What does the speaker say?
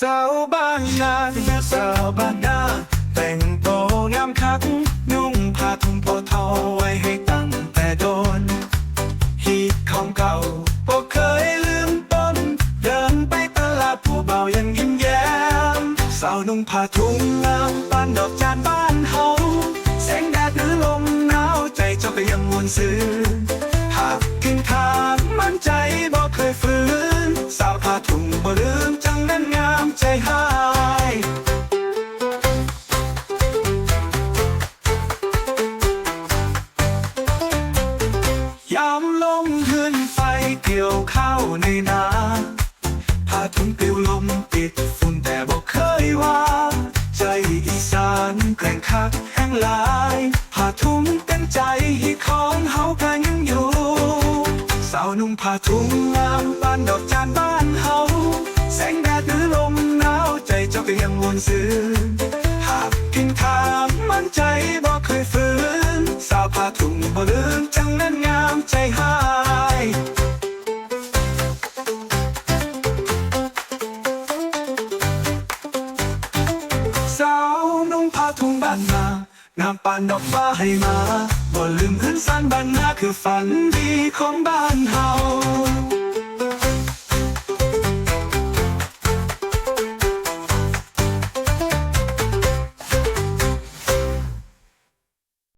สาวบางนาเสาวบางนาแต่งโตงามคัก นุ่งผ้าทุ่มโพเทาไว้ให้ตั้งแต่โดนฮีตของเก่าบ่เคยลืมต้น เดินไปตลาดผู้เบายังยิ้มแย้ม สาวนุ่งผ้าทุ่มงามปั้นดอกจานบ้านเฮาแสงแดดหรือลมหนาวใจเจ้าก็ยังมวนซื้อ ยามลงขึ้นไฟเกี่ยวข้าวในนาผ้าถุงปลิวลมปิดฝุ่นแต่บอกเคยว่า ใจอีสานแกร่งคักแห่งลายผ้าถุงเป็นใจของเฮากันยังอยู่สาวนุ่งผ้าถุงงามบ้านดอกจานบ้านเฮาแสงแดดหรือลมหนาวใจเจ้าก็ยังวนซื่อหากกินทางมั่นใจบ่เคยฝืนสาวผ้าถุงบ่ลืมจังนั้นำใจหายสาวนุ่งผ้าถุงบ้านมางามปานดอกฟ้าให้มา บ่ลืมพื้นสันบ้านนาคือฝันดีของบ้านเรา